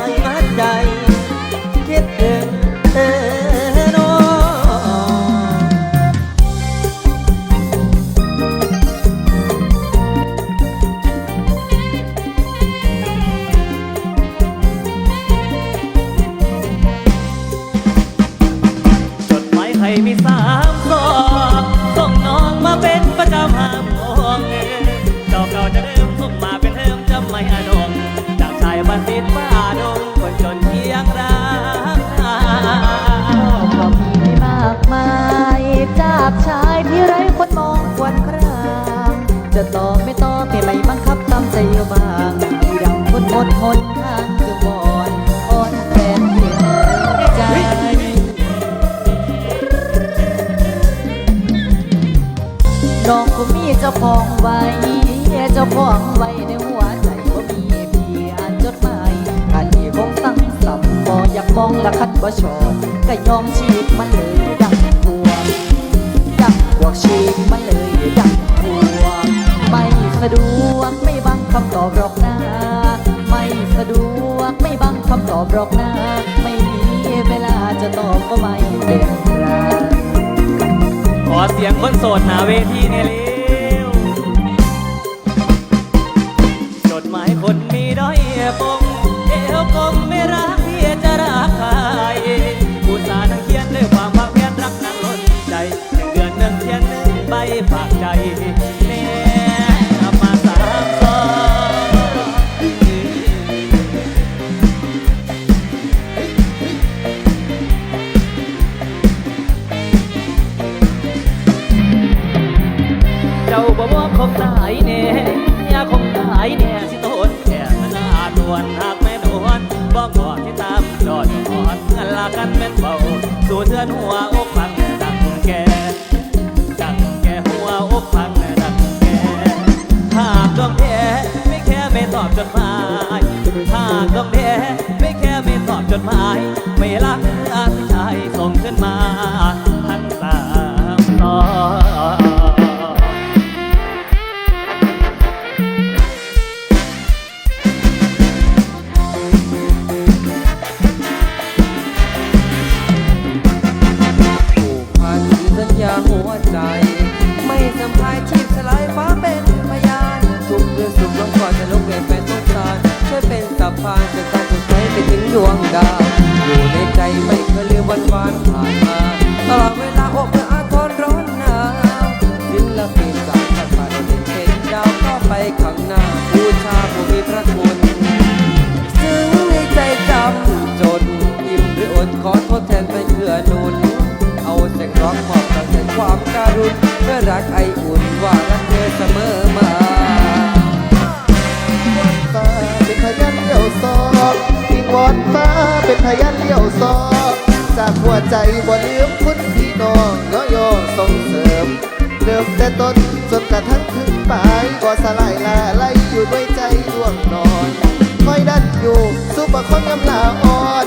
ายมัดใจคิดถึงเธอโนอจดหมายใครมีสาม จะตอบไม่ตอบไม่ไม่บังคับตามใจอยู่บ้างที่ดังคนหดหนทางจึงวอนอ่อนแฟนเพียงใจน้องก็มีเจ้าของไว้เจ้าของไว้ในหัวใจว่ามีเพี่อ่านจดหมายอันนี้คงตั้งสับบ่อยากมองละคัดบ่ชอบก็ยอมฉีกมันเลยดังะดวกไม่บังคำตอบหรอกนะ ไม่สะดวกไม่บังคำตอบหรอกนะ ไม่มีเวลาจะตอบก็ไม่เป็นไรขอเสียงคนโสดหนาเวทีเนี่ยเร็วจดหมายคนมีด้อยปมเอวกลมไม่รัก เจ้าบ่ว่คงตายแน่ยาคงตายแน่สิโตนแค่มันอาดวนหากแม่นวนบ่กอดที่ตามจอดกอดกันลากันแม่นเบาสู่เทือนหัวอกพังดังแก่ดังแก่หัวอกพังดังแก่หากดวงแท้ไม่แค่ไม่ตอบจดหมายหากดวงแท้ไม่แค่ไม่ตอบจดหมาย ไม่รักอาชายส่งขึ้นมาทั้งสามตอน ใจ ไม่สัมภายชีพสลายฟ้าเป็นพยานทุกเรื่องสุขล้มก่อนจะลุกเปลี่ยนแฟนสงสารช่วยเป็นสะพานจากการสดใสไปถึงดวงดาว อยู่ในใจไม่เคยลืมวันวานผ่านมา ตลอดเวลาอกเมื่อ ความการุณเพื่อรักไออุ่นว่ารักเธอเสมอมาฟ้าเป็นพยันเลี้ยวซอกวิงวอนฟ้าเป็นพยันเลี้ยวซอกจากหัวใจบ่ลืมคุณพี่น้องเนาะโยส่งเสริมเริ่มแต่ต้นจนกระทั่งถึงปลายก็สลายลาไล่อยู่ด้วยใจดวงนอนคอยดันอยู่สู้ประคองยำลาอ่อน